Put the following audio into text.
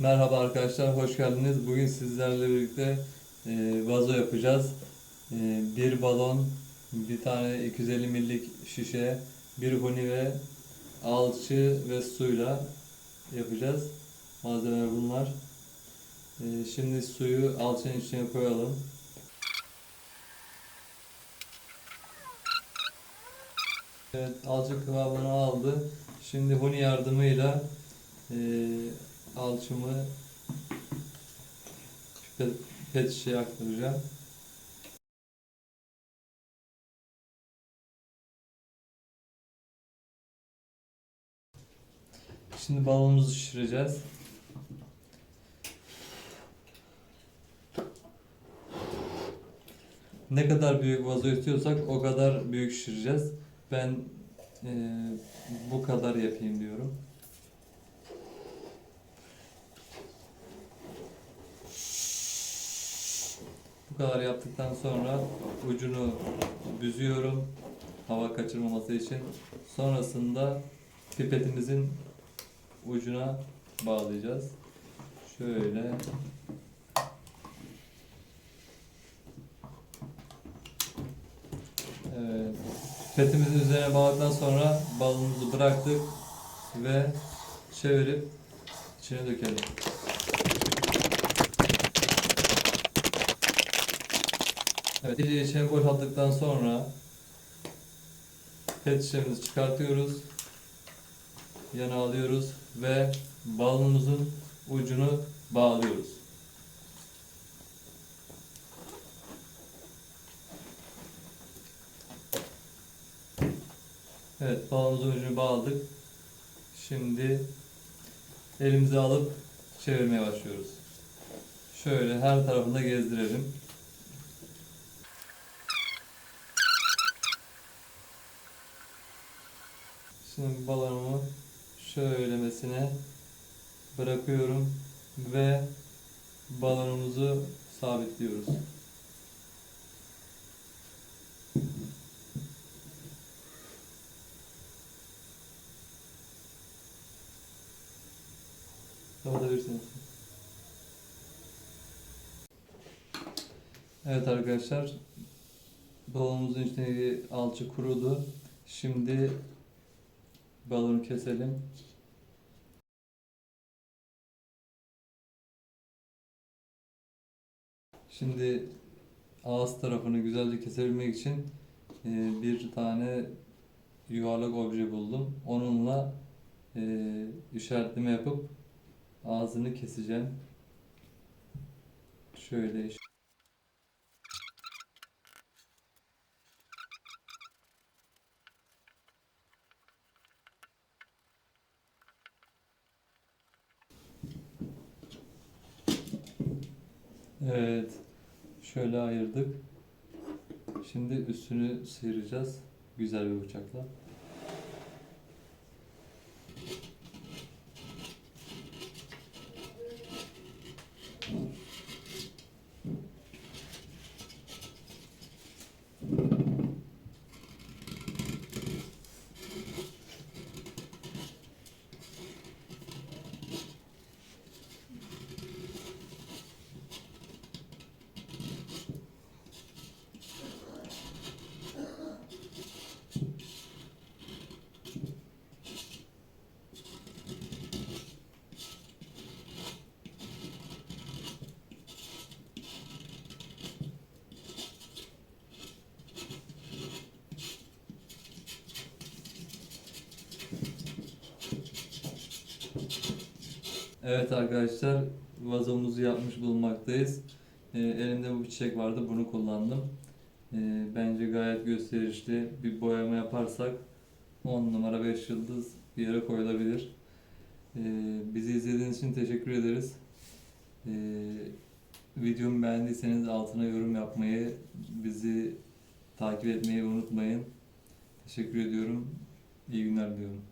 Merhaba arkadaşlar, hoş geldiniz. Bugün sizlerle birlikte e, vazo yapacağız. E, bir balon, bir tane 250 millik şişe, bir huni ve alçı ve suyla yapacağız. Malzemeler bunlar. E, şimdi suyu alçının içine koyalım. Evet, alçı kıvamını aldı. Şimdi huni yardımıyla e, alçımı pipet, pet şişeye aktaracağım. Şimdi balonumuzu şişireceğiz. Ne kadar büyük vazo istiyorsak o kadar büyük şişireceğiz. Ben eee, bu kadar yapayım diyorum. Bu kadar yaptıktan sonra ucunu büzüyorum hava kaçırmaması için. Sonrasında pipetimizin ucuna bağlayacağız. Şöyle Evet. Pipetimizin üzerine bağladıktan sonra balonumuzu bıraktık ve çevirip içine dökelim. Evet, iyice içine boşalttıktan sonra pet şişemizi çıkartıyoruz. Yana alıyoruz ve balonumuzun ucunu bağlıyoruz. Evet, balonumuzun ucunu bağladık. Şimdi elimize alıp çevirmeye başlıyoruz. Şöyle her tarafında gezdirelim. Şimdi balonumu şöylemesine bırakıyorum ve balonumuzu sabitliyoruz. Kapatabilirsiniz. Evet arkadaşlar balonumuzun içindeki alçı kurudu. Şimdi balonu keselim. Şimdi ağız tarafını güzelce kesebilmek için e, bir tane yuvarlak obje buldum. Onunla e, işaretleme yapıp ağzını keseceğim. Şöyle iş- Evet. Şöyle ayırdık. Şimdi üstünü sıyıracağız. Güzel bir bıçakla. Evet arkadaşlar vazomuzu yapmış bulunmaktayız. Ee, elimde bu çiçek vardı bunu kullandım. Ee, bence gayet gösterişli bir boyama yaparsak 10 numara 5 yıldız bir yere koyulabilir. Ee, bizi izlediğiniz için teşekkür ederiz. Ee, videomu beğendiyseniz altına yorum yapmayı, bizi takip etmeyi unutmayın. Teşekkür ediyorum. İyi günler diliyorum.